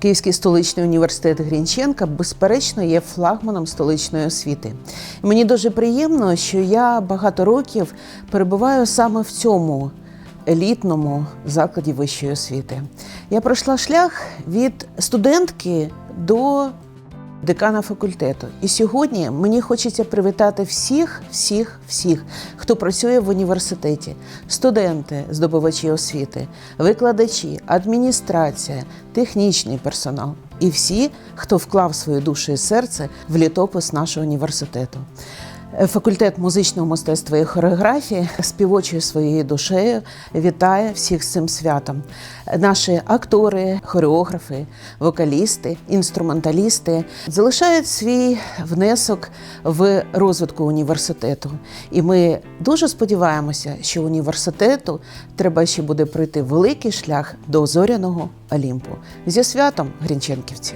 Київський столичний університет Грінченка безперечно є флагманом столичної освіти. І мені дуже приємно, що я багато років перебуваю саме в цьому елітному закладі вищої освіти. Я пройшла шлях від студентки до декана факультету. І сьогодні мені хочеться привітати всіх, всіх, всіх, хто працює в університеті: студенти, здобувачі освіти, викладачі, адміністрація, технічний персонал і всі, хто вклав свою душу і серце в літопис нашого університету. Е, Факультет музичного мистецтва і хореографії співочою своєю душею вітає всіх з цим святом. Наші актори, хореографи, вокалісти, інструменталісти залишають свій внесок в розвитку університету. І ми дуже сподіваємося, що університету треба ще буде пройти великий шлях до зоряного Олімпу. Зі святом, грінченківці!